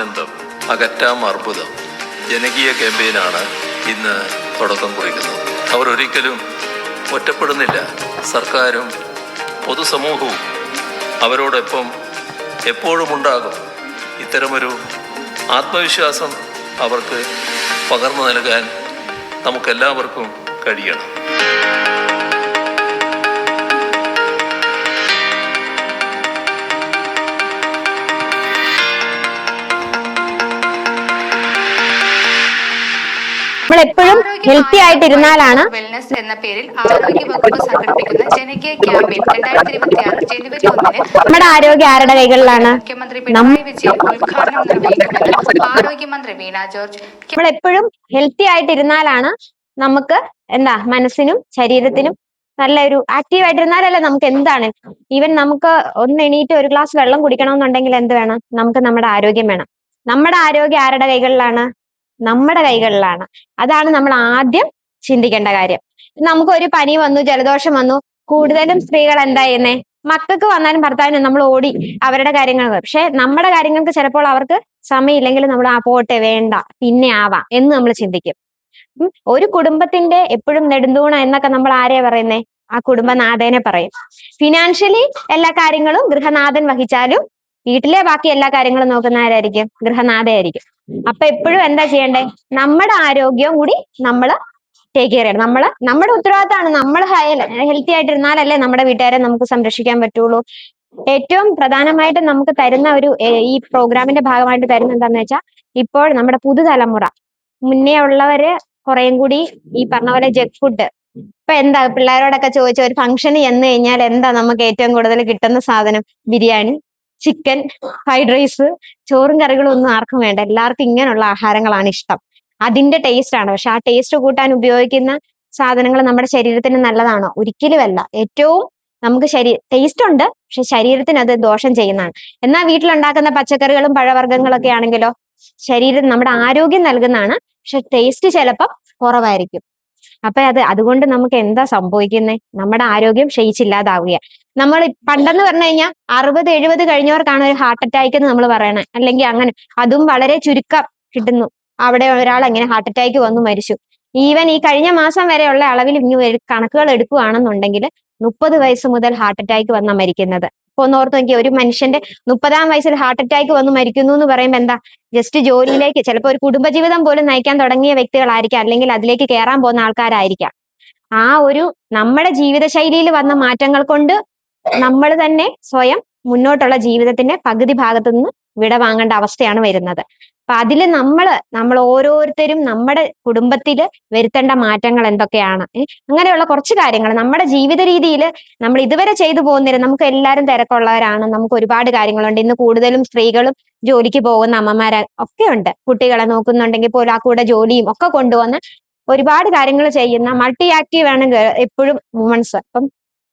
ആനന്ദം അകറ്റാം അർബുദം ജനകീയ ക്യാമ്പയിനാണ് ഇന്ന് തുടക്കം കുറിക്കുന്നത്. അവർ ഒരിക്കലും ഒറ്റപ്പെടുന്നില്ല. സർക്കാരും പൊതുസമൂഹവും അവരോടൊപ്പം എപ്പോഴും ഉണ്ടാകും ഇത്തരമൊരു ആത്മവിശ്വാസം അവർക്ക് പകർന്നു നൽകാൻ നമുക്കെല്ലാവർക്കും കഴിയണം. നമ്മൾ എപ്പോഴും ഹെൽത്തി ആയിട്ടിരുന്നാലാണ് വെൽനസ് എന്ന പേരിൽ ആരോഗ്യ വകുപ്പ് സംഘടിപ്പിക്കുന്ന ജനകീയ ക്യാമ്പയിൻ രണ്ടായിരത്തി ഇരുപത്തി ആറ് ജനുവരി ഒന്നിന് നമ്മുടെ ആരോഗ്യ ആരുടെ കൈകളിലാണ്? മുഖ്യമന്ത്രി പിണറായി വിജയൻ ഉദ്ഘാടനം നിർവഹിക്കുമെന്ന് ആരോഗ്യമന്ത്രി വീണ ജോർജ്. നമ്മൾ എപ്പോഴും ഹെൽത്തി ആയിട്ടിരുന്നാലാണ് നമുക്ക് എന്താ മനസ്സിനും ശരീരത്തിനും നല്ലൊരു ആക്റ്റീവ് ആയിട്ടിരുന്നാലല്ലേ നമുക്ക് എന്താണ്? ഈവൻ നമുക്ക് ഒന്ന് എണീറ്റ് ഒരു ഗ്ലാസ് വെള്ളം കുടിക്കണമെന്നുണ്ടെങ്കിൽ എന്ത് വേണം? നമുക്ക് നമ്മുടെ ആരോഗ്യം വേണം. നമ്മുടെ ആരോഗ്യം ആരുടെ കൈകളിലാണ്? നമ്മുടെ കൈകളിലാണ്. അതാണ് നമ്മൾ ആദ്യം ചിന്തിക്കേണ്ട കാര്യം. നമുക്ക് ഒരു പനി വന്നു ജലദോഷം വന്നു കൂടുതലും സ്ത്രീകൾ എന്താ ചെയ്യുന്നേ? മക്കൾക്ക് വന്നാലും ഭർത്താവിനും നമ്മൾ ഓടി അവരുടെ കാര്യങ്ങൾ പക്ഷെ നമ്മുടെ കാര്യങ്ങൾക്ക് ചിലപ്പോൾ അവർക്ക് സമയമില്ലെങ്കിൽ നമ്മൾ ആ പോട്ടെ വേണ്ട പിന്നെ ആവാം എന്ന് നമ്മൾ ചിന്തിക്കും. ഒരു കുടുംബത്തിന്റെ എപ്പോഴും നെടുന്തൂണ എന്നൊക്കെ നമ്മൾ ആരെയാ പറയുന്നേ? ആ കുടുംബനാഥനെ പറയും. ഫിനാൻഷ്യലി എല്ലാ കാര്യങ്ങളും ഗൃഹനാഥൻ വഹിച്ചാലും വീട്ടിലെ ബാക്കി എല്ലാ കാര്യങ്ങളും നോക്കുന്ന ആരായിരിക്കും ഗൃഹനാഥയായിരിക്കും. അപ്പൊ എപ്പോഴും എന്താ ചെയ്യണ്ടേ? നമ്മുടെ ആരോഗ്യവും കൂടി നമ്മൾ ടേക്ക് കെയർ ചെയ്യണം. നമ്മൾ നമ്മുടെ ഉത്തരവാദിത്തമാണ് നമ്മൾ ഹെൽത്തി ആയിട്ടിരുന്നാലല്ലേ നമ്മുടെ വീട്ടുകാരെ നമുക്ക് സംരക്ഷിക്കാൻ പറ്റുള്ളൂ. ഏറ്റവും പ്രധാനമായിട്ട് നമുക്ക് തരുന്ന ഒരു ഈ പ്രോഗ്രാമിന്റെ ഭാഗമായിട്ട് തരുന്ന എന്താന്ന് വെച്ചാൽ ഇപ്പോൾ നമ്മുടെ പുതുതലമുറ മുന്നേ ഉള്ളവര് കുറേം കൂടി ഈ പറഞ്ഞ പോലെ ജങ്ക് ഫുഡ് ഇപ്പൊ എന്താ പിള്ളേരോടൊക്കെ ചോദിച്ച ഒരു ഫംഗ്ഷന് ചെന്ന് കഴിഞ്ഞാൽ എന്താ നമുക്ക് ഏറ്റവും കൂടുതൽ കിട്ടുന്ന സാധനം? ബിരിയാണി. ചിക്കൻ ഫ്രൈഡ് റൈസ് ചോറും കറികളും ഒന്നും ആർക്കും വേണ്ട. എല്ലാവർക്കും ഇങ്ങനെയുള്ള ആഹാരങ്ങളാണ് ഇഷ്ടം. അതിന്റെ ടേസ്റ്റ് ആണ്. പക്ഷെ ആ ടേസ്റ്റ് കൂട്ടാൻ ഉപയോഗിക്കുന്ന സാധനങ്ങൾ നമ്മുടെ ശരീരത്തിന് നല്ലതാണോ? ഒരിക്കലുമല്ല ഏറ്റവും നമുക്ക് ശരീര ടേസ്റ്റ് ഉണ്ട് പക്ഷെ ശരീരത്തിന് അത് ദോഷം ചെയ്യുന്നതാണ്. എന്നാൽ വീട്ടിലുണ്ടാക്കുന്ന പച്ചക്കറികളും പഴവർഗങ്ങളൊക്കെ ആണെങ്കിലോ ശരീരം നമ്മുടെ ആരോഗ്യം നൽകുന്നതാണ്. പക്ഷെ ടേസ്റ്റ് ചിലപ്പം കുറവായിരിക്കും. അപ്പൊ അത് അതുകൊണ്ട് നമുക്ക് എന്താ സംഭവിക്കുന്നത് നമ്മുടെ ആരോഗ്യം ക്ഷയിച്ചില്ലാതാവുക നമ്മൾ പണ്ടെന്ന് പറഞ്ഞു കഴിഞ്ഞാൽ അറുപത് എഴുപത് കഴിഞ്ഞവർക്കാണ് ഒരു ഹാർട്ട് അറ്റാക്ക് എന്ന് നമ്മൾ പറയണേ. അല്ലെങ്കിൽ അങ്ങനെ. അതും വളരെ ചുരുക്കം കിട്ടുന്നു. അവിടെ ഒരാൾ അങ്ങനെ ഹാർട്ട് അറ്റാക്ക് വന്നു മരിച്ചു. ഈവൻ ഈ കഴിഞ്ഞ മാസം വരെയുള്ള അളവിൽ ഇനി കണക്കുകൾ എടുക്കുകയാണെന്നുണ്ടെങ്കിൽ മുപ്പത് വയസ്സ് മുതൽ ഹാർട്ട് അറ്റാക്ക് വന്ന മരിക്കുന്നത്. ഇപ്പൊ ഒന്ന് ഓർത്ത് നോക്കിയേ ഒരു മനുഷ്യന്റെ മുപ്പതാം വയസ്സിൽ ഹാർട്ട് അറ്റാക്ക് വന്ന് മരിക്കുന്നു എന്ന് പറയുമ്പോൾ എന്താ? ജസ്റ്റ് ജോലിയിലേക്ക് ചിലപ്പോൾ ഒരു കുടുംബജീവിതം പോലും നയിക്കാൻ തുടങ്ങിയ വ്യക്തികളായിരിക്കാം. അല്ലെങ്കിൽ അതിലേക്ക് കയറാൻ പോകുന്ന ആൾക്കാരായിരിക്കാം. ആ ഒരു നമ്മുടെ ജീവിതശൈലിയിൽ വന്ന മാറ്റങ്ങൾ കൊണ്ട് നമ്മൾ തന്നെ സ്വയം മുന്നോട്ടുള്ള ജീവിതത്തിന്റെ പകുതി ഭാഗത്തു നിന്ന് വിട വാങ്ങേണ്ട അവസ്ഥയാണ് വരുന്നത്. അപ്പൊ അതിൽ നമ്മൾ നമ്മൾ ഓരോരുത്തരും നമ്മുടെ കുടുംബത്തിൽ വരുത്തേണ്ട മാറ്റങ്ങൾ എന്തൊക്കെയാണ്? അങ്ങനെയുള്ള കുറച്ച് കാര്യങ്ങൾ നമ്മുടെ ജീവിത രീതിയിൽ നമ്മൾ ഇതുവരെ ചെയ്തു പോകുന്നില്ല നമുക്ക് എല്ലാവരും തിരക്കുള്ളവരാണ്. നമുക്ക് ഒരുപാട് കാര്യങ്ങളുണ്ട്. ഇന്ന് കൂടുതലും സ്ത്രീകളും ജോലിക്ക് പോകുന്ന അമ്മമാരെ ഒക്കെ ഉണ്ട്. കുട്ടികളെ നോക്കുന്നുണ്ടെങ്കിൽ പോലും ആ കൂടെ ജോലിയും ഒക്കെ കൊണ്ടുവന്ന് ഒരുപാട് കാര്യങ്ങൾ ചെയ്യുന്ന മൾട്ടി ആക്റ്റീവ് ആണ് എപ്പോഴും വുമൺസ് അപ്പം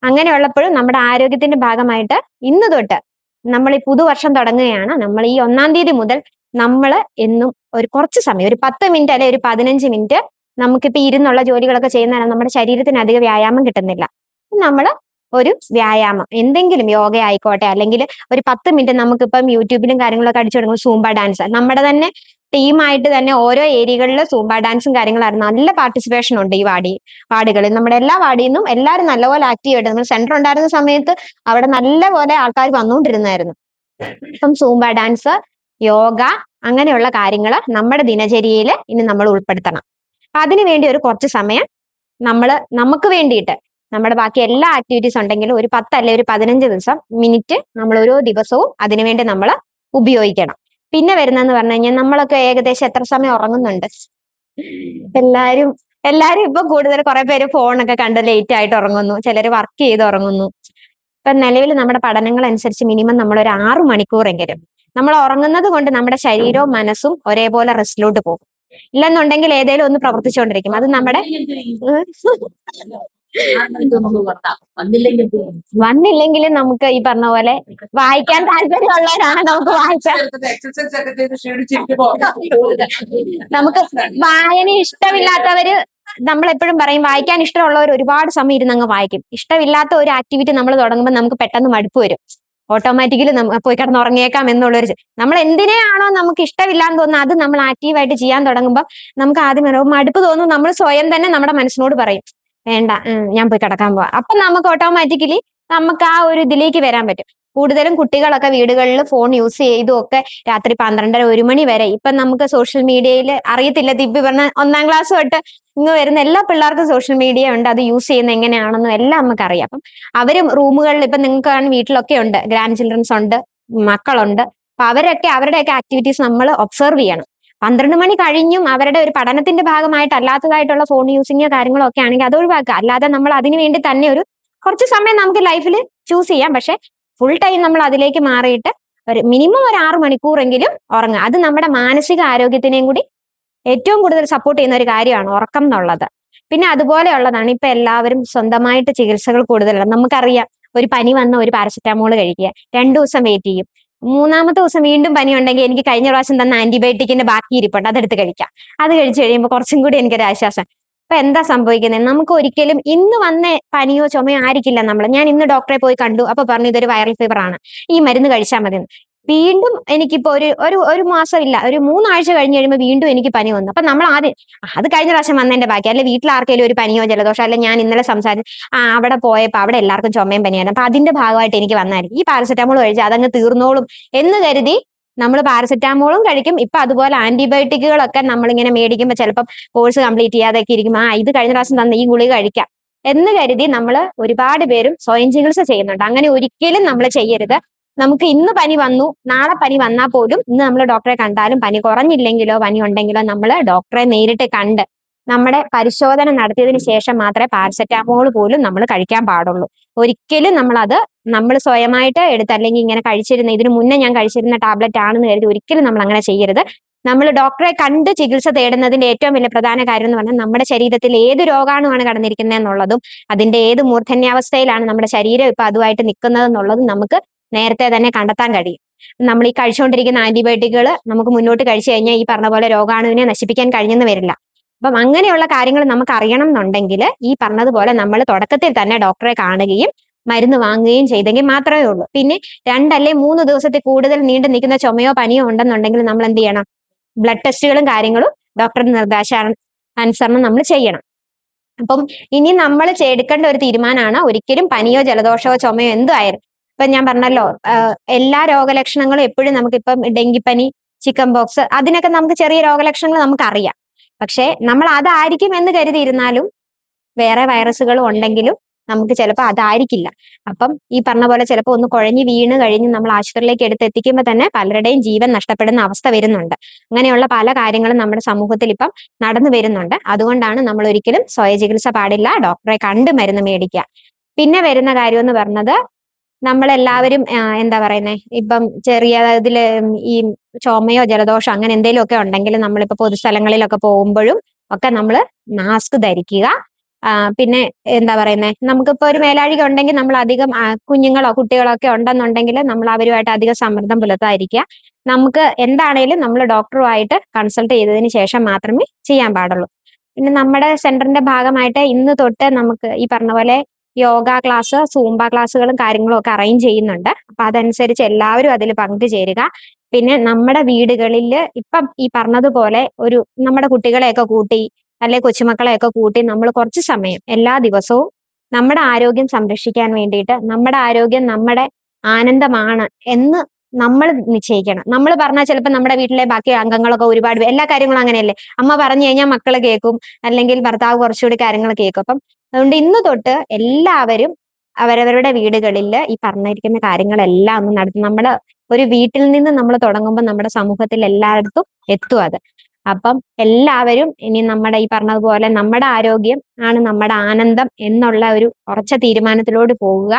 അങ്ങനെയുള്ളപ്പോഴും നമ്മുടെ ആരോഗ്യത്തിന്റെ ഭാഗമായിട്ട് ഇന്ന് തൊട്ട് നമ്മൾ ഈ പുതുവർഷം തുടങ്ങുകയാണ്. നമ്മൾ ഈ ഒന്നാം തീയതി മുതൽ നമ്മൾ എന്നും ഒരു കുറച്ച് സമയം ഒരു പത്ത് മിനിറ്റ് അല്ലെ ഒരു പതിനഞ്ച് മിനിറ്റ് നമുക്കിപ്പോ ഇരുന്നുള്ള ജോലികളൊക്കെ ചെയ്യുന്നതാണ് നമ്മുടെ ശരീരത്തിന് അധിക വ്യായാമം കിട്ടുന്നില്ല. നമ്മൾ ഒരു വ്യായാമം. എന്തെങ്കിലും യോഗ ആയിക്കോട്ടെ അല്ലെങ്കിൽ ഒരു പത്ത് മിനിറ്റ് നമുക്കിപ്പം യൂട്യൂബിലും കാര്യങ്ങളൊക്കെ അടിച്ചു തുടങ്ങും സൂംബ ഡാൻസ്. നമ്മുടെ തന്നെ ടീമായിട്ട് തന്നെ ഓരോ ഏരിയകളിൽ സൂംബ ഡാൻസും കാര്യങ്ങളായിരുന്നു. നല്ല പാർട്ടിസിപ്പേഷൻ ഉണ്ട് ഈ വാടി വാർഡുകളിൽ നമ്മുടെ എല്ലാ വാർഡിൽ നിന്നും എല്ലാവരും നല്ലപോലെ ആക്റ്റീവ് ആയിട്ട് നമ്മൾ സെന്റർ ഉണ്ടായിരുന്ന സമയത്ത് അവിടെ നല്ലപോലെ ആൾക്കാർ വന്നുകൊണ്ടിരുന്നായിരുന്നു. ഇപ്പം സൂംബ ഡാൻസ് യോഗ അങ്ങനെയുള്ള കാര്യങ്ങൾ നമ്മുടെ ദിനചര്യയിൽ ഇനി നമ്മൾ ഉൾപ്പെടുത്തണം. അപ്പൊ അതിനു വേണ്ടി ഒരു കുറച്ച് സമയം നമ്മൾ നമുക്ക് വേണ്ടിയിട്ട് നമ്മുടെ ബാക്കി എല്ലാ ആക്ടിവിറ്റീസ് ഉണ്ടെങ്കിലും ഒരു പത്ത് അല്ലെ ഒരു പതിനഞ്ച് ദിവസം മിനിറ്റ് നമ്മൾ ഓരോ ദിവസവും അതിനുവേണ്ടി നമ്മൾ ഉപയോഗിക്കണം. പിന്നെ വരുന്നതെന്ന് പറഞ്ഞു കഴിഞ്ഞാൽ നമ്മളൊക്കെ ഏകദേശം എത്ര സമയം ഉറങ്ങുന്നുണ്ട്? എല്ലാരും എല്ലാരും ഇപ്പൊ കൂടുതൽ കുറെ പേര് ഫോണൊക്കെ കണ്ട് ലേറ്റ് ആയിട്ട് ഉറങ്ങുന്നു. ചിലർ വർക്ക് ചെയ്ത് ഉറങ്ങുന്നു. ഇപ്പൊ നിലവിൽ നമ്മുടെ പഠനങ്ങൾ അനുസരിച്ച് മിനിമം നമ്മൾ ഒരു ആറു മണിക്കൂറെങ്കിലും നമ്മൾ ഉറങ്ങുന്നത് കൊണ്ട് നമ്മുടെ ശരീരവും മനസ്സും ഒരേപോലെ റെസ്റ്റിലോട്ട് പോകും. ഇല്ലെന്നുണ്ടെങ്കിൽ ഏതെങ്കിലും ഒന്ന് പ്രവർത്തിച്ചുകൊണ്ടിരിക്കും. അത് നമ്മുടെ വന്നില്ലെങ്കിൽ നമുക്ക് ഈ പറഞ്ഞ പോലെ വായിക്കാൻ താല്പര്യമുള്ളവരാണ് നമുക്ക് വായിച്ചാൽ നമുക്ക് വായന ഇഷ്ടമില്ലാത്തവര് നമ്മളെപ്പോഴും പറയും വായിക്കാൻ ഇഷ്ടമുള്ളവർ ഒരുപാട് സമയം ഇരുന്ന് അങ്ങ് വായിക്കും. ഇഷ്ടമില്ലാത്ത ഒരു ആക്ടിവിറ്റി നമ്മൾ തുടങ്ങുമ്പോൾ നമുക്ക് പെട്ടെന്ന് മടുപ്പ് വരും. ഓട്ടോമാറ്റിക്കലി പോയി കിടന്ന് ഉറങ്ങിയേക്കാം എന്നുള്ളൊരു നമ്മൾ എന്തിനെയാണോ നമുക്ക് ഇഷ്ടമില്ലാന്ന് തോന്നുന്നത് അത് നമ്മൾ ആക്റ്റീവായിട്ട് ചെയ്യാൻ തുടങ്ങുമ്പോൾ നമുക്ക് ആദ്യം ഒരു മടുപ്പ് തോന്നും. നമ്മൾ സ്വയം തന്നെ നമ്മുടെ മനസ്സിനോട് പറയും. വേണ്ട ഞാൻ പോയി കിടക്കാൻ പോവാ. അപ്പൊ നമുക്ക് ഓട്ടോമാറ്റിക്കലി നമുക്ക് ആ ഒരു ഇതിലേക്ക് വരാൻ പറ്റും. കൂടുതലും കുട്ടികളൊക്കെ വീടുകളിൽ ഫോൺ യൂസ് ചെയ്തും ഒക്കെ രാത്രി പന്ത്രണ്ടര ഒരു മണി വരെ. ഇപ്പൊ നമുക്ക് സോഷ്യൽ മീഡിയയിൽ അറിയത്തില്ല. ദിവ്യ പറഞ്ഞ ഒന്നാം ക്ലാസ് തൊട്ട് ഇങ്ങ് വരുന്ന എല്ലാ പിള്ളേർക്കും സോഷ്യൽ മീഡിയ ഉണ്ട്. അത് യൂസ് ചെയ്യുന്ന എങ്ങനെയാണെന്നും എല്ലാം നമുക്ക് അറിയാം അപ്പം അവരും റൂമുകളിൽ ഇപ്പൊ നിങ്ങൾക്ക് വീട്ടിലൊക്കെ ഉണ്ട്. ഗ്രാൻഡ് ചിൽഡ്രൻസ് ഉണ്ട് മക്കളുണ്ട്. അപ്പൊ അവരൊക്കെ അവരുടെയൊക്കെ ആക്ടിവിറ്റീസ് നമ്മൾ ഒബ്സർവ് ചെയ്യണം. പന്ത്രണ്ട് മണി കഴിഞ്ഞും അവരുടെ ഒരു പഠനത്തിന്റെ ഭാഗമായിട്ട് അല്ലാത്തതായിട്ടുള്ള ഫോൺ യൂസിങ്ങോ കാര്യങ്ങളോ ഒക്കെ ആണെങ്കിൽ അത് ഒഴിവാക്കുക. അല്ലാതെ നമ്മൾ അതിനു വേണ്ടി തന്നെ ഒരു കുറച്ച് സമയം നമുക്ക് ലൈഫിൽ ചൂസ് ചെയ്യാം. പക്ഷെ ഫുൾ ടൈം നമ്മൾ അതിലേക്ക് മാറിയിട്ട് ഒരു മിനിമം ഒരു ആറ് മണിക്കൂറെങ്കിലും ഉറങ്ങുക. അത് നമ്മുടെ മാനസിക ആരോഗ്യത്തിനെയും കൂടി ഏറ്റവും കൂടുതൽ സപ്പോർട്ട് ചെയ്യുന്ന ഒരു കാര്യമാണ് ഉറക്കം എന്നുള്ളത്. പിന്നെ അതുപോലെയുള്ളതാണ് ഇപ്പൊ എല്ലാവരും സ്വന്തമായിട്ട് ചികിത്സകൾ കൂടുതലാണ് നമുക്കറിയാം ഒരു പനി വന്ന ഒരു പാരസെറ്റാമോൾ കഴിക്കുക. രണ്ടു ദിവസം വെയിറ്റ് ചെയ്യും. മൂന്നാമത്തെ ദിവസം വീണ്ടും പനി ഉണ്ടെങ്കിൽ എനിക്ക് കഴിഞ്ഞ പ്രാവശ്യം തന്ന ആന്റിബയോട്ടിക്കിന്റെ ബാക്കി ഇരിപ്പുണ്ട് അതെടുത്ത് കഴിക്കാം. അത് കഴിച്ചു കഴിയുമ്പോൾ കുറച്ചും കൂടി എനിക്കൊരു ആശ്വാസം. ഇപ്പൊ എന്താ സംഭവിക്കുന്നത് നമുക്ക് ഒരിക്കലും ഇന്ന് വന്ന പനിയോ ചുമയോ ആയിരിക്കില്ല നമ്മൾ ഞാൻ ഇന്ന് ഡോക്ടറെ പോയി കണ്ടു അപ്പൊ പറഞ്ഞു ഇതൊരു വൈറൽ ഫീവർ ആണ് ഈ മരുന്ന് കഴിച്ചാൽ മതി. വീണ്ടും എനിക്കിപ്പോ ഒരു ഒരു ഒരു മാസം ഇല്ല ഒരു മൂന്നാഴ്ച കഴിഞ്ഞ് കഴിയുമ്പോൾ വീണ്ടും എനിക്ക് പനി വന്നു. അപ്പൊ നമ്മൾ ആദ്യം "ആ, അത് കഴിഞ്ഞ പ്രാവശ്യം വന്നതിന്റെ ബാക്കി. അല്ലെ വീട്ടിൽ ആർക്കെങ്കിലും ഒരു പനിയോ ജലദോഷം അല്ലെ ഞാൻ ഇന്നലെ സംസാരിച്ചു ആ അവിടെ പോയപ്പോ അവിടെ എല്ലാവർക്കും ചുമയും പനിയാണ് അപ്പൊ അതിന്റെ ഭാഗമായിട്ട് എനിക്ക് വന്നായിരിക്കും ഈ പാരസെറ്റാമോൾ കഴിച്ച് അതങ്ങ് തീർന്നോളും എന്ന് കരുതി നമ്മൾ പാരസെറ്റാമോളും കഴിക്കും. ഇപ്പൊ അതുപോലെ ആന്റിബയോട്ടിക്കുകളൊക്കെ നമ്മളിങ്ങനെ മേടിക്കുമ്പോൾ ചിലപ്പോൾ കോഴ്സ് കംപ്ലീറ്റ് ചെയ്യാതൊക്കെ ഇരിക്കും ആ ഇത് കഴിഞ്ഞ പ്രാവശ്യം തന്നെ ഈ ഗുളി കഴിക്കാം എന്ന് കരുതി നമ്മൾ ഒരുപാട് പേരും സ്വയം ചികിത്സ ചെയ്യുന്നുണ്ട്. അങ്ങനെ ഒരിക്കലും നമ്മൾ ചെയ്യരുത്. നമുക്ക് ഇന്ന് പനി വന്നു നാളെ പനി വന്നാൽ പോലും ഇന്ന് നമ്മൾ ഡോക്ടറെ കണ്ടാലും പനി കുറഞ്ഞില്ലെങ്കിലോ പനി ഉണ്ടെങ്കിലോ നമ്മൾ ഡോക്ടറെ നേരിട്ട് കണ്ട് നമ്മുടെ പരിശോധന നടത്തിയതിന് ശേഷം മാത്രമേ പാരസെറ്റാമോൾ പോലും നമ്മൾ കഴിക്കാൻ പാടുള്ളൂ. ഒരിക്കലും നമ്മളത് നമ്മൾ സ്വയമായിട്ട് എടുത്ത് അല്ലെങ്കിൽ ഇങ്ങനെ കഴിച്ചിരുന്ന ഇതിനു മുന്നേ ഞാൻ കഴിച്ചിരുന്ന ടാബ്ലറ്റ് ആണെന്ന് കരുതി ഒരിക്കലും നമ്മൾ അങ്ങനെ ചെയ്യരുത്. നമ്മൾ ഡോക്ടറെ കണ്ട് ചികിത്സ തേടുന്നതിന്റെ ഏറ്റവും വലിയ പ്രധാന കാര്യം എന്ന് പറഞ്ഞാൽ നമ്മുടെ ശരീരത്തിൽ ഏത് രോഗാണുവാണ് കടന്നിരിക്കുന്നത് എന്നുള്ളതും അതിന്റെ ഏത് മൂർധന്യാവസ്ഥയിലാണ് നമ്മുടെ ശരീരം ഇപ്പൊ അതുമായിട്ട് നിൽക്കുന്നത് എന്നുള്ളതും നമുക്ക് നേരത്തെ തന്നെ കണ്ടെത്താൻ കഴിയും. നമ്മൾ ഈ കഴിച്ചുകൊണ്ടിരിക്കുന്ന ആന്റിബയോട്ടിക്കുകൾ നമുക്ക് മുന്നോട്ട് കഴിച്ചു കഴിഞ്ഞാൽ ഈ പറഞ്ഞ പോലെ രോഗാണുവിനെ നശിപ്പിക്കാൻ കഴിഞ്ഞെന്ന് വരില്ല. അപ്പം അങ്ങനെയുള്ള കാര്യങ്ങൾ നമുക്ക് അറിയണം എന്നുണ്ടെങ്കിൽ ഈ പറഞ്ഞതുപോലെ നമ്മൾ തുടക്കത്തിൽ തന്നെ ഡോക്ടറെ കാണുകയും മരുന്ന് വാങ്ങുകയും ചെയ്തെങ്കിൽ മാത്രമേ ഉള്ളൂ. പിന്നെ രണ്ടല്ലേ മൂന്ന് ദിവസത്തിൽ കൂടുതൽ നീണ്ടു നിൽക്കുന്ന ചുമയോ പനിയോ ഉണ്ടെന്നുണ്ടെങ്കിൽ നമ്മൾ എന്ത് ചെയ്യണം? ബ്ലഡ് ടെസ്റ്റുകളും കാര്യങ്ങളും ഡോക്ടറുടെ നിർദ്ദേശ അനുസരണം നമ്മൾ ചെയ്യണം. അപ്പം ഇനി നമ്മൾ എടുക്കേണ്ട ഒരു തീരുമാനമാണ് ഒരിക്കലും പനിയോ ജലദോഷമോ ചുമയോ എന്തോ ആയാലും ഇപ്പൊ ഞാൻ പറഞ്ഞല്ലോ എല്ലാ രോഗലക്ഷണങ്ങളും എപ്പോഴും നമുക്ക് ഇപ്പം ഡെങ്കിപ്പനി ചിക്കൻ ബോക്സ് അതിനൊക്കെ നമുക്ക് ചെറിയ രോഗലക്ഷണങ്ങൾ നമുക്ക് അറിയാം പക്ഷെ നമ്മൾ അതായിരിക്കും എന്ന് കരുതിയിരുന്നാലും വേറെ വൈറസുകൾ ഉണ്ടെങ്കിലും നമുക്ക് ചിലപ്പോൾ അതായിരിക്കില്ല. അപ്പം ഈ പറഞ്ഞ പോലെ ചിലപ്പോൾ ഒന്ന് കുഴഞ്ഞു വീണ് കഴിഞ്ഞ് നമ്മൾ ആശുപത്രിയിലേക്ക് എടുത്തെത്തിക്കുമ്പോൾ തന്നെ പലരുടെയും ജീവൻ നഷ്ടപ്പെടുന്ന അവസ്ഥ വരുന്നുണ്ട്. അങ്ങനെയുള്ള പല കാര്യങ്ങളും നമ്മുടെ സമൂഹത്തിൽ ഇപ്പം നടന്നു വരുന്നുണ്ട്. അതുകൊണ്ടാണ് നമ്മൾ ഒരിക്കലും സ്വയ ചികിത്സ പാടില്ല ഡോക്ടറെ കണ്ട് മരുന്ന് മേടിക്കുക. പിന്നെ വരുന്ന കാര്യം എന്ന് പറഞ്ഞത് നമ്മളെല്ലാവരും എന്താ പറയുന്നത് ഇപ്പം ചെറിയ ഇതിൽ ഈ ചുമയോ ജലദോഷോ അങ്ങനെ എന്തെങ്കിലും ഒക്കെ ഉണ്ടെങ്കിൽ നമ്മളിപ്പോ പൊതുസ്ഥലങ്ങളിലൊക്കെ പോകുമ്പോഴും ഒക്കെ നമ്മൾ മാസ്ക് ധരിക്കുക. പിന്നെ എന്താ പറയുന്നത് നമുക്കിപ്പോ ഒരു മേലാഴിക ഉണ്ടെങ്കിൽ നമ്മൾ അധികം കുഞ്ഞുങ്ങളോ കുട്ടികളോ ഒക്കെ ഉണ്ടെന്നുണ്ടെങ്കിൽ നമ്മൾ അവരുമായിട്ട് അധികം സമ്മർദ്ദം പുലർത്താതിരിക്കുക. നമുക്ക് എന്താണേലും നമ്മൾ ഡോക്ടറുമായിട്ട് കൺസൾട്ട് ചെയ്തതിന് ശേഷം മാത്രമേ ചെയ്യാൻ പാടുള്ളൂ. പിന്നെ നമ്മുടെ സെന്ററിന്റെ ഭാഗമായിട്ട് ഇന്ന് തൊട്ട് നമുക്ക് ഈ പറഞ്ഞ പോലെ യോഗ ക്ലാസ് സൂംബ ക്ലാസ്സുകളും കാര്യങ്ങളും ഒക്കെ അറേഞ്ച് ചെയ്യുന്നുണ്ട്. അപ്പൊ അതനുസരിച്ച് എല്ലാവരും അതിൽ പങ്കുചേരുക. പിന്നെ നമ്മുടെ വീടുകളിൽ ഇപ്പം ഈ പറഞ്ഞതുപോലെ ഒരു നമ്മുടെ കുട്ടികളെയൊക്കെ കൂട്ടി അല്ലെ കൊച്ചുമക്കളെയൊക്കെ കൂട്ടി നമ്മൾ കുറച്ച് സമയം എല്ലാ ദിവസവും നമ്മുടെ ആരോഗ്യം സംരക്ഷിക്കാൻ വേണ്ടിയിട്ട് നമ്മുടെ ആരോഗ്യം നമ്മുടെ ആനന്ദമാണ് എന്ന് നമ്മൾ നിശ്ചയിക്കണം. നമ്മൾ പറഞ്ഞാൽ ചിലപ്പോൾ നമ്മുടെ വീട്ടിലെ ബാക്കി അംഗങ്ങളൊക്കെ ഒരുപാട് എല്ലാ കാര്യങ്ങളും അങ്ങനെയല്ലേ? അമ്മ പറഞ്ഞു കഴിഞ്ഞാൽ മക്കൾ കേൾക്കും അല്ലെങ്കിൽ ഭർത്താവ് കുറച്ചുകൂടി കാര്യങ്ങൾ കേൾക്കും അപ്പം അതുകൊണ്ട് ഇന്ന് തൊട്ട് എല്ലാവരും അവരവരുടെ വീടുകളിൽ ഈ പറഞ്ഞിരിക്കുന്ന കാര്യങ്ങളെല്ലാം ഒന്ന് നടത്തും നമ്മുടെ ഒരു വീട്ടിൽ നിന്ന് നമ്മൾ തുടങ്ങുമ്പോൾ നമ്മുടെ സമൂഹത്തിൽ എല്ലായിടത്തും എത്തും അത്. അപ്പം എല്ലാവരും ഇനി നമ്മുടെ ഈ പറഞ്ഞതുപോലെ നമ്മുടെ ആരോഗ്യം ആണ് നമ്മുടെ ആനന്ദം എന്നുള്ള ഒരു ഉറച്ച തീരുമാനത്തിലോട് പോവുക.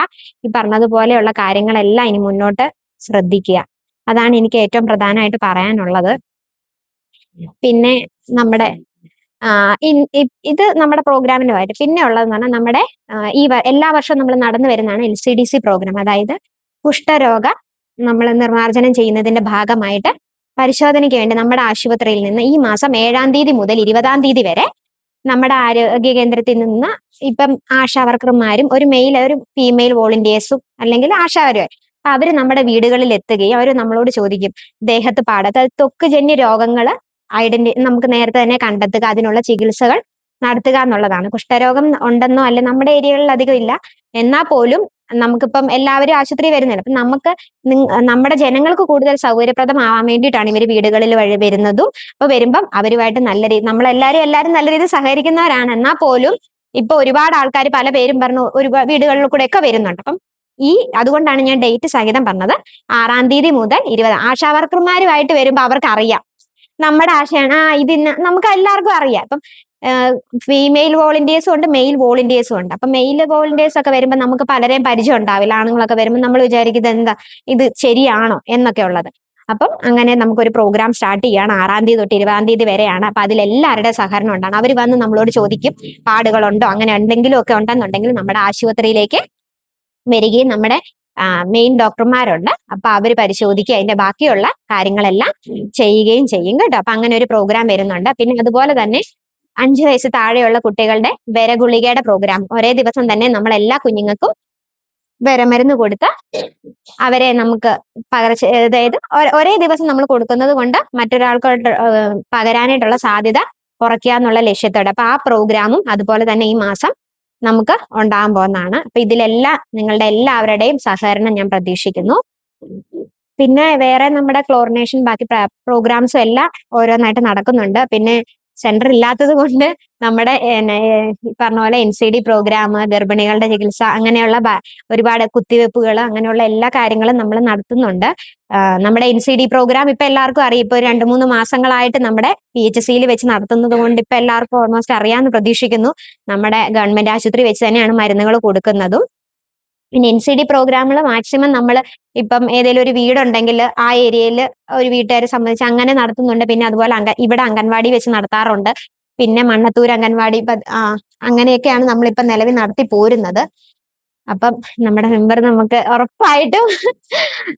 ഈ പറഞ്ഞതുപോലെയുള്ള കാര്യങ്ങളെല്ലാം ഇനി മുന്നോട്ട് ശ്രദ്ധിക്കുക. അതാണ് എനിക്ക് ഏറ്റവും പ്രധാനമായിട്ട് പറയാനുള്ളത്. പിന്നെ നമ്മുടെ ഇത് നമ്മുടെ പ്രോഗ്രാമിന്റെ കാര്യം പിന്നെ ഉള്ളതെന്ന് പറഞ്ഞാൽ നമ്മുടെ ഈ എല്ലാ വർഷവും നമ്മൾ നടന്നു വരുന്നതാണ് L C D C programme. അതായത് കുഷ്ഠരോഗ നമ്മൾ നിർമ്മാർജനം ചെയ്യുന്നതിന്റെ ഭാഗമായിട്ട് പരിശോധനയ്ക്ക് വേണ്ടി നമ്മുടെ ആശുപത്രിയിൽ നിന്ന് ഈ മാസം ഏഴാം തീയതി മുതൽ ഇരുപതാം തീയതി വരെ നമ്മുടെ ആരോഗ്യ കേന്ദ്രത്തിൽ നിന്ന് ഇപ്പം ആശാ വർക്കർമാരും ഒരു മെയിൽ ഒരു ഫീമെയിൽ വോളണ്ടിയേഴ്സും അല്ലെങ്കിൽ ആശാവരും അവർ നമ്മുടെ വീടുകളിൽ എത്തുകയും അവർ നമ്മളോട് ചോദിക്കും ദേഹത്ത് പാടത്ത്? അത് രോഗങ്ങൾ ഐഡന്റി നമുക്ക് നേരത്തെ തന്നെ കണ്ടെത്തുക അതിനുള്ള ചികിത്സകൾ നടത്തുക എന്നുള്ളതാണ്. കുഷ്ഠരോഗം ഉണ്ടെന്നോ അല്ലെ നമ്മുടെ ഏരിയകളിൽ അധികം ഇല്ല. എന്നാൽ പോലും നമുക്കിപ്പം എല്ലാവരും ആശുപത്രി വരുന്നില്ല. അപ്പൊ നമുക്ക് നമ്മുടെ ജനങ്ങൾക്ക് കൂടുതൽ സൗകര്യപ്രദമാവാൻ വേണ്ടിയിട്ടാണ് ഇവർ വീടുകളിൽ വഴി വരുന്നതും. അപ്പൊ വരുമ്പം അവരുമായിട്ട് നല്ല രീതി നമ്മളെല്ലാരും എല്ലാവരും നല്ല രീതിയിൽ സഹകരിക്കുന്നവരാണ്. എന്നാൽ പോലും ഇപ്പൊ ഒരുപാട് ആൾക്കാർ പല പേരും പറഞ്ഞു ഒരു വീടുകളിൽ കൂടെ ഒക്കെ വരുന്നുണ്ട്. അപ്പം ഈ അതുകൊണ്ടാണ് ഞാൻ ഡേറ്റ് സഹിതം പറഞ്ഞത്. ആറാം തീയതി മുതൽ ഇരുപത്. ആശാവർക്കർമാരുമായിട്ട് വരുമ്പോൾ അവർക്ക് അറിയാം നമ്മുടെ ആശയാണ് ആ ഇത് ഇന്ന നമുക്ക് എല്ലാവർക്കും അറിയാം. ഇപ്പം ഫീമെയിൽ വോളണ്ടിയേഴ്സും ഉണ്ട് മെയിൽ വോളണ്ടിയേഴ്സും ഉണ്ട്. അപ്പൊ മെയിൽ വോളണ്ടിയേഴ്സ് ഒക്കെ വരുമ്പോൾ നമുക്ക് പലരെയും പരിചയം ഉണ്ടാവില്ല. ആണുങ്ങളൊക്കെ വരുമ്പോൾ നമ്മൾ വിചാരിക്കുന്നത് എന്താ ഇത് ശരിയാണോ എന്നൊക്കെ ഉള്ളത്. അപ്പം അങ്ങനെ നമുക്കൊരു പ്രോഗ്രാം സ്റ്റാർട്ട് ചെയ്യാണ്. ആറാം തീയതി തൊട്ട് ഇരുപതാം തീയതി വരെയാണ്. അപ്പൊ അതിൽ എല്ലാവരുടെ സഹകരണം ഉണ്ടാണ് അവർ വന്ന് നമ്മളോട് ചോദിക്കും പാടുകളുണ്ടോ അങ്ങനെ എന്തെങ്കിലും ഒക്കെ ഉണ്ടെന്നുണ്ടെങ്കിൽ നമ്മുടെ ആശുപത്രിയിലേക്ക് വരികയും നമ്മുടെ മെയിൻ ഡോക്ടർമാരുണ്ട് അപ്പൊ അവർ പരിശോധിക്കുക അതിന്റെ ബാക്കിയുള്ള കാര്യങ്ങളെല്ലാം ചെയ്യുകയും ചെയ്യും കേട്ടോ. അപ്പൊ അങ്ങനെ ഒരു പ്രോഗ്രാം വരുന്നുണ്ട്. പിന്നെ അതുപോലെ തന്നെ അഞ്ചു വയസ്സ് താഴെയുള്ള കുട്ടികളുടെ വിരഗുളികയുടെ പ്രോഗ്രാം ഒരേ ദിവസം തന്നെ നമ്മൾ എല്ലാ കുഞ്ഞുങ്ങൾക്കും വിരമരുന്ന് കൊടുത്ത് അവരെ നമുക്ക് പകർച്ച അതായത് ഒരേ ദിവസം നമ്മൾ കൊടുക്കുന്നത് കൊണ്ട് മറ്റൊരാൾക്ക് പകരാനായിട്ടുള്ള സാധ്യത കുറയ്ക്കുക എന്നുള്ള ലക്ഷ്യത്തോടെ. അപ്പൊ ആ പ്രോഗ്രാമും അതുപോലെ തന്നെ ഈ മാസം നമുക്ക് ഉണ്ടാകാൻ പോകുന്നതാണ്. അപ്പൊ ഇതിലെല്ലാം നിങ്ങളുടെ എല്ലാവരുടെയും സഹകരണം ഞാൻ പ്രതീക്ഷിക്കുന്നു. പിന്നെ വേറെ നമ്മുടെ ക്ലോറിനേഷൻ ബാക്കി പ്രോഗ്രാംസും എല്ലാം ഓരോന്നായിട്ട് നടക്കുന്നുണ്ട്. പിന്നെ സെന്റർ ഇല്ലാത്തത് കൊണ്ട് നമ്മുടെ പറഞ്ഞ പോലെ എൻ സി ഡി പ്രോഗ്രാം ഗർഭിണികളുടെ ചികിത്സ അങ്ങനെയുള്ള ഒരുപാട് കുത്തിവെപ്പുകൾ അങ്ങനെയുള്ള എല്ലാ കാര്യങ്ങളും നമ്മൾ നടത്തുന്നുണ്ട്. നമ്മുടെ എൻ സി ഡി പ്രോഗ്രാം ഇപ്പൊ എല്ലാവർക്കും അറിയാം. ഇപ്പൊ രണ്ട് മൂന്ന് മാസങ്ങളായിട്ട് നമ്മുടെ പി എച്ച് സിയിൽ വെച്ച് നടത്തുന്നത് കൊണ്ട് ഇപ്പൊ എല്ലാവർക്കും ഓൾമോസ്റ്റ് അറിയാമെന്ന് പ്രതീക്ഷിക്കുന്നു. നമ്മുടെ ഗവൺമെന്റ് ആശുപത്രി വെച്ച് തന്നെയാണ് മരുന്നുകൾ കൊടുക്കുന്നതും. പിന്നെ എൻ സി ഡി പ്രോഗ്രാമുകൾ മാക്സിമം നമ്മൾ ഇപ്പം ഏതെങ്കിലും ഒരു വീടുണ്ടെങ്കിൽ ആ ഏരിയയിൽ ഒരു വീട്ടുകാരെ സംബന്ധിച്ച് അങ്ങനെ നടത്തുന്നുണ്ട്. പിന്നെ അതുപോലെ അങ്ക ഇവിടെ അംഗൻവാടി വെച്ച് നടത്താറുണ്ട്. പിന്നെ മണ്ണത്തൂർ അംഗൻവാടി അങ്ങനെയൊക്കെയാണ് നമ്മളിപ്പം നിലവിൽ നടത്തി പോരുന്നത്. അപ്പം നമ്മുടെ മെമ്പർ നമുക്ക് ഉറപ്പായിട്ടും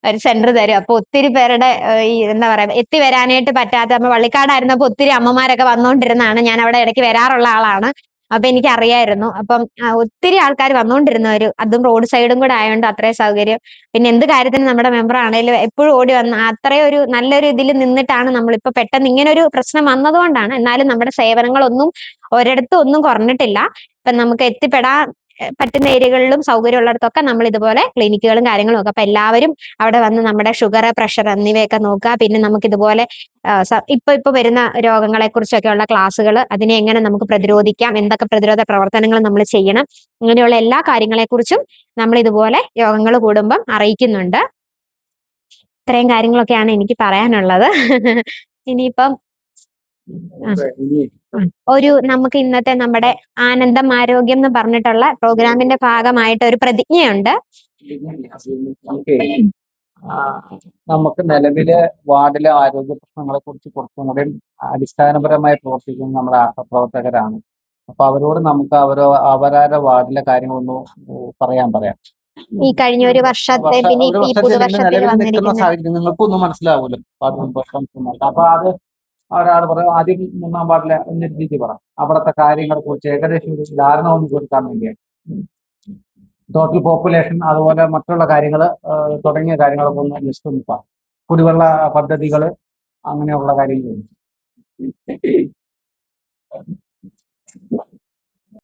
ഒരു സെന്റർ തരും. അപ്പൊ ഒത്തിരി പേരുടെ ഈ എന്താ പറയാ എത്തി വരാനായിട്ട് പറ്റാത്ത നമ്മൾ വള്ളിക്കാടായിരുന്നപ്പോ ഒത്തിരി അമ്മമാരൊക്കെ വന്നുകൊണ്ടിരുന്നതാണ് ഞാൻ അവിടെ ഇടയ്ക്ക് വരാറുള്ള ആളാണ്. അപ്പൊ എനിക്ക് അറിയായിരുന്നു അപ്പം ഒത്തിരി ആൾക്കാർ വന്നുകൊണ്ടിരുന്ന ഒരു അതും റോഡ് സൈഡും കൂടെ ആയതുകൊണ്ട് അത്രയും സൗകര്യം. പിന്നെ എന്ത് കാര്യത്തിന് നമ്മുടെ മെമ്പർ ആണെങ്കിലും എപ്പോഴും ഓടി വന്ന അത്രയും ഒരു നല്ലൊരു ഇതിൽ നിന്നിട്ടാണ് നമ്മളിപ്പോ പെട്ടെന്ന് ഇങ്ങനെ ഒരു പ്രശ്നം വന്നതുകൊണ്ടാണ്. എന്നാലും നമ്മുടെ സേവനങ്ങളൊന്നും ഒരിടത്തും ഒന്നും കുറഞ്ഞിട്ടില്ല. ഇപ്പൊ നമുക്ക് എത്തിപ്പെടാൻ പറ്റുന്ന ഏരിയകളിലും സൗകര്യമുള്ളിടത്തൊക്കെ നമ്മൾ ഇതുപോലെ ക്ലിനിക്കുകളും കാര്യങ്ങളും ഒക്കെ അപ്പൊ എല്ലാവരും അവിടെ വന്ന് നമ്മുടെ ഷുഗർ പ്രഷർ എന്നിവയൊക്കെ നോക്കുക. പിന്നെ നമുക്ക് ഇതുപോലെ ഇപ്പൊ ഇപ്പൊ വരുന്ന രോഗങ്ങളെ കുറിച്ചൊക്കെയുള്ള ക്ലാസ്സുകൾ അതിനെ എങ്ങനെ നമുക്ക് പ്രതിരോധിക്കാം എന്തൊക്കെ പ്രതിരോധ പ്രവർത്തനങ്ങൾ നമ്മൾ ചെയ്യണം ഇങ്ങനെയുള്ള എല്ലാ കാര്യങ്ങളെക്കുറിച്ചും നമ്മൾ ഇതുപോലെ യോഗങ്ങൾ കൂടുമ്പം അറിയിക്കുന്നുണ്ട്. ഇത്രയും കാര്യങ്ങളൊക്കെയാണ് എനിക്ക് പറയാനുള്ളത്. ഇനിയിപ്പം. ഒരു നമുക്ക് ഇന്നത്തെ നമ്മുടെ ആനന്ദം ആരോഗ്യം എന്ന് പറഞ്ഞിട്ടുള്ള പ്രോഗ്രാമിന്റെ ഭാഗമായിട്ട് ഒരു പ്രതിജ്ഞയുണ്ട്. നമുക്ക് നിലവിലെ വാർഡിലെ ആരോഗ്യ പ്രശ്നങ്ങളെ കുറിച്ച് കുറച്ചും കൂടി അടിസ്ഥാനപരമായി പ്രവർത്തിക്കുന്ന നമ്മുടെ ആശാപ്രവർത്തകരാണ് അപ്പൊ അവരോട് നമുക്ക് അവരോ അവരുടെ വാർഡിലെ കാര്യങ്ങളൊന്ന് പറയാൻ പറയാം. ഈ കഴിഞ്ഞ ഒരു വർഷത്തെ പിന്നെ ഈ പുതുവർഷത്തിൽ നിൽക്കുന്ന വന്നിരിക്കുന്ന സാഹചര്യം നിങ്ങൾക്കൊന്നും മനസ്സിലാവൂലോ. അപ്പൊ അത് ഒരാൾ പറയും ആദ്യം മൂന്നാം എന്നൊരു രീതി പറ. അവിടുത്തെ കാര്യങ്ങളെ കുറിച്ച് ഏകദേശം ഒരു ധാരണ ഒന്ന് കൊടുക്കാൻ വേണ്ടിയാണ് ടോട്ടൽ പോപ്പുലേഷൻ അതുപോലെ മറ്റുള്ള കാര്യങ്ങൾ തുടങ്ങിയ കാര്യങ്ങളൊക്കെ ഒന്ന് ലിസ്റ്റ് ഒന്ന് പറ. കുടിവെള്ള പദ്ധതികൾ അങ്ങനെയുള്ള കാര്യങ്ങൾ